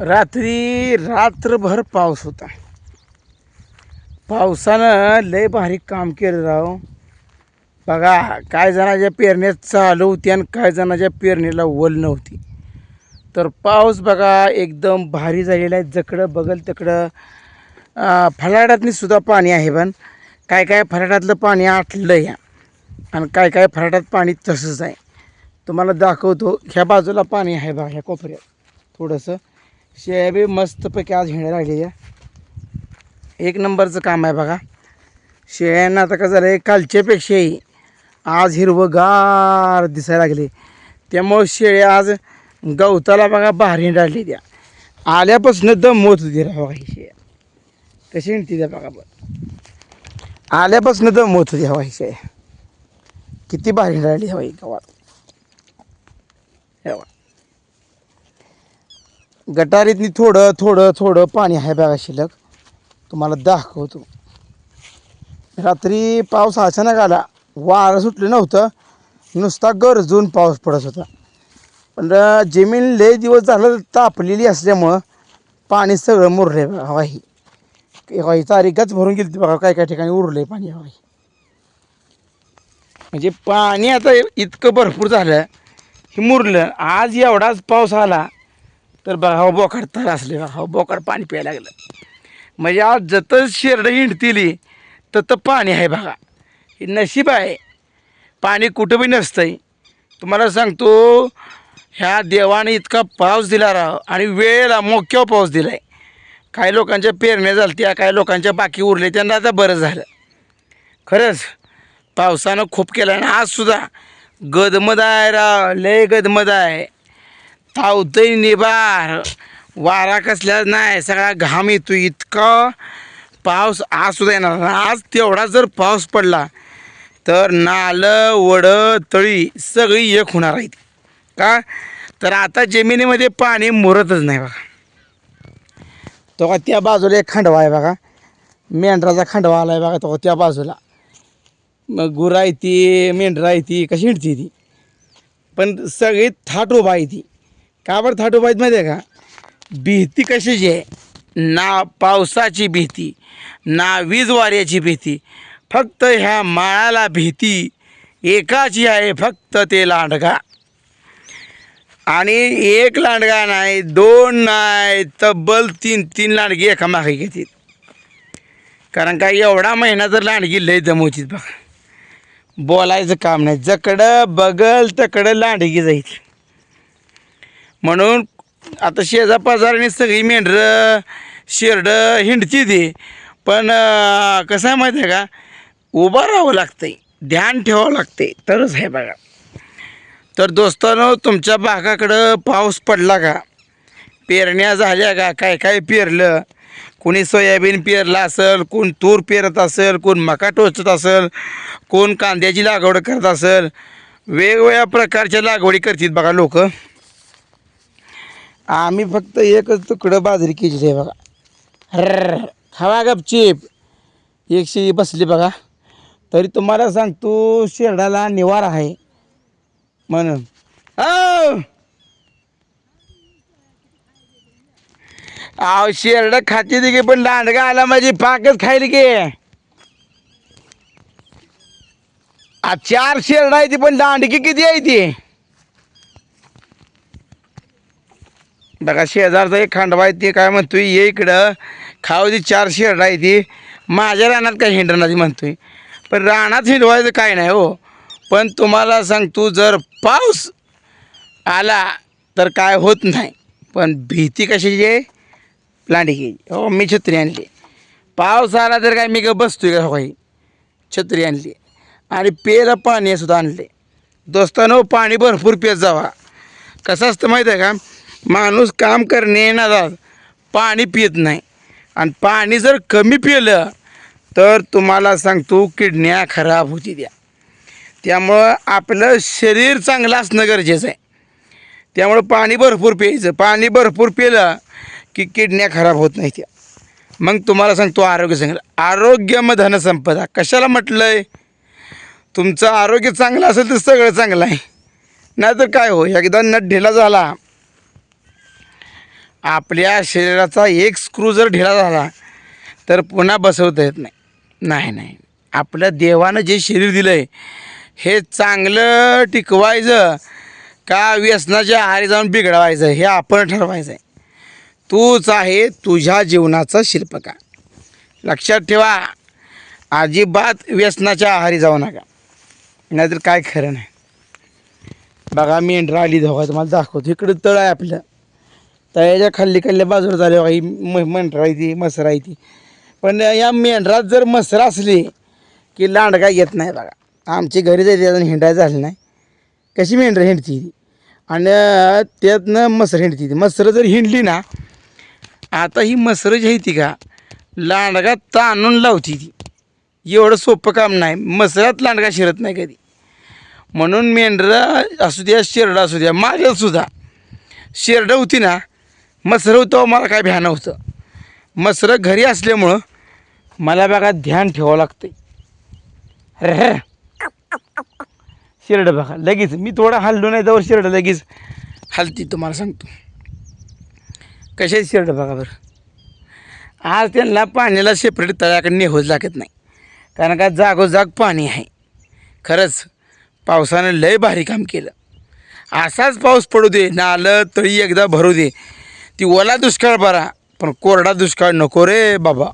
रात्री रात्रभर पाऊस होता. पावसानं लय भारी काम केलं राव. बघा काय जणाच्या पेरण्या चालू होती आणि काय जणाच्या पेरणीला वल नव्हती. तर पाऊस बघा एकदम भारी झालेला आहे. जकडं बगल तकडं अं, फलाटातनी सुद्धा पाणी आहे पण काय काय फलाटातलं पाणी आटलं या. आणि काय काय फलाटात पाणी तसंच आहे. तुम्हाला दाखवतो ह्या बाजूला पाणी आहे बघा ह्या कोपऱ्यात. थोडंसं शेळ्या बी मस्तपैकी आज हिंड्या आहे. एक नंबरचं काम आहे बघा. शेळ्यांना आता कसं झालं आहे कालच्यापेक्षाही आज हिरवंगार दिसायला लागले. त्यामुळं शेळ्या आज गवताला बघा बाहेर हिंडाळली द्या आल्यापासून दम होत होती राहा बघा ही शेळ्या. कशी हिंडती द्या बघा बघ आल्यापासून दम होत होती हवा ही शेळ्या. किती बाहेर हिंडाळली हवा ही गावात. हे गटारीतनी थोडं थोडं थोडं पाणी आहे बघा शिल्लक. तुम्हाला दाखवतो. रात्री पाऊस अचानक आला. वारं सुटलं नव्हतं. नुसता गरजून पाऊस पडत होता. पण जमीन लय दिवस झालं तापलेली असल्यामुळं पाणी सगळं मुरलं बघा हवाही. हवाई तारीखच भरून गेली बघा. काय काय ठिकाणी उरलं आहे पाणी हवाई म्हणजे पाणी आता इतकं भरपूर झालं की मुरलं. आज एवढाच पाऊस आला तर बघा हा बोकाड तर असले हा बोकाड पाणी प्यायला लागलं. म्हणजे आज जतं शेरडं हिंडतील ततं पाणी आहे बघा. हे नशीब आहे. पाणी कुठं बी नसतंय. तुम्हाला सांगतो ह्या देवाने इतका पाऊस दिला राव आणि वेळेला मोक्यावर पाऊस दिला आहे काही लोकांच्या पेरण्या झालत्या काही लोकांच्या बाकी उरले त्यांना आता बरं झालं. खरंच पावसानं खूप केलं आणि आजसुद्धा गदमद आहे राव लय गदमद आहे. तावतही निबार वारा कसल्या नाही सगळा घाम येतो इतका. पाऊस आज सुद्धा येणार आज तेवढा जर पाऊस पडला तर नालं वडं तळी सगळी एक होणार आहेत. का? तर आता जमिनीमध्ये पाणी मुरतच नाही बघा. तो का त्या बाजूला एक खांडवा आहे बघा. मेंढराचा खांडवा आला आहे बघा तो त्या बाजूला. मग गुरं आहे ती मेंढरं आहे ती कशी हिंडती ती? पण सगळी थाट उभा आहे ती. का बरं थाट उभा माहिती आहे का? भीती कशाची आहे? ना पावसाची भीती ना वीज वाऱ्याची भीती फक्त ह्या माळाला भीती एकाची आहे फक्त ते लांडगा. आणि एक लांडगा नाही दोन नाही तब्बल तीन तीन लांडगी एकामागे घेतील. कारण का एवढा महिना तर लांडगी लय जमवतीत बघा. बोलायचं काम नाही. जकडं बगल तकडं लांडगी जाईल. म्हणून आता शेजा पाजाराने सगळी मेंढरं शेरडं हिंडती ती. पण कसं आहे माहिती आहे का? उभं राहावं लागतंय ध्यान ठेवावं लागते तरच आहे बघा. तर दोस्तानो तुमच्या भागाकडं पाऊस पडला का? पेरण्या झाल्या का? काय काय पेरलं? कोणी सोयाबीन पेरलं असेल कोण तूर पेरत असेल कोण मका टोचत असेल कोण कांद्याची लागवड करत असेल वेगवेगळ्या प्रकारच्या लागवडी करतात बघा लोक. आम्ही फक्त एकच तुकडं बाजरी केलेली आहे बघा. र खावा गपचीप. एकशे बसली बघा. तरी तुम्हाला सांगतो शेरडाला निवार आहे. म्हणून. अहो शेरडं खाते दे की पण लांडगा आला माझी पाकच खायली की. आ, चार शेरडं आहे ती पण लांडगी किती आहे ती? बघा शेजारचा एक खांडवा आहे ते काय म्हणतोय ये इकडं. खाऊ दे चार शेड आहे ती. माझ्या रानात काय हिंडणार ती म्हणतोय. पण रानात हिंडवायचं काय नाही हो. पण तुम्हाला सांगतो जर पाऊस आला तर काय होत नाही. पण भीती कशाची आहे? लांडगी. हो मी छत्री आणली. पाऊस आला तर काय मी का बसतोय का काही छत्री आणली. आणि पेला पाणी सुद्धा आणले. दोस्तानो पाणी भरपूर पेत जावा. कसं असतं माहीत आहे का? माणूस काम करणे नादात पाणी पित नाही. आणि पाणी जर कमी पिलं तर तुम्हाला सांगतो किडन्या खराब होती द्या त्यामुळं आपलं शरीर चांगलं असणं गरजेचं आहे. त्यामुळं पाणी भरपूर प्यायचं. पाणी भरपूर पिलं की किडन्या खराब होत नाही त्या. मग तुम्हाला सांगतो आरोग्य चांगलं. आरोग्य मग धनसंपदा. कशाला म्हटलं आहे तुमचं आरोग्य चांगलं असेल तर सगळं चांगलं आहे. नाहीतर काय हो? एकदा नट ढिला झाला आपल्या शरीराचा एक स्क्रू जर ढिला झाला तर पुन्हा बसवता येत नाही. नाही नाही. आपल्या देवानं जे शरीर दिलं आहे हे चांगलं टिकवायचं का व्यसनाच्या आहारी जाऊन बिघडवायचं हे आपण ठरवायचं आहे तूच आहे तुझ्या जीवनाचा शिल्पकार. लक्षात ठेवा अजिबात व्यसनाच्या आहारी जाऊ नका. नाहीतर काय खरं नाही. बघा मेंढरा आली धोका तुम्हाला दाखवतो. इकडं तळ आहे आपलं. तळ्याच्या खाल्ली खाल्ल्या बाजूला झाले काही ही म मेंढरा आहे ती मसरा आहे ती. पण या मेंढरात जर मसरा असली की लांडगा येत नाही बघा. आमची घरी जायची अजून हिंडायचं झालं नाही. कशी मेंढरं हिंडती? ती आणि त्यातनं मसर हिंडती. ती मसरं जर हिंडली ना आता ही मसरं जी आहे ती का लांडगा ताणून लावती ती. एवढं सोपं काम नाही. मसरात लांडगा शिरत नाही कधी. म्हणून मेंढरं असू द्या शेरडं असू द्या माझ्यातसुद्धा शेरडं होती ना मसरं होतं मला काय भ्या नव्हतं. मसरं घरी असल्यामुळं मला बघा ध्यान ठेवावं लागतं अरे शिरड बघा लगेच. मी थोडा हल्लो नाही त्यावर शिरड लगेच हलती तुम्हाला सांगतो. कशाची शिरड बघा बरं. आज त्यांना पाण्याला सेपरेट तळ्याकडे नेहोच लागत नाही. कारण का जागोजाग पाणी आहे. खरंच पावसानं लय भारी काम केलं. असाच पाऊस पडू दे नालं तळी एकदा भरू दे. ती ओला दुष्काळ बरा पण कोरडा दुष्काळ नको रे बाबा.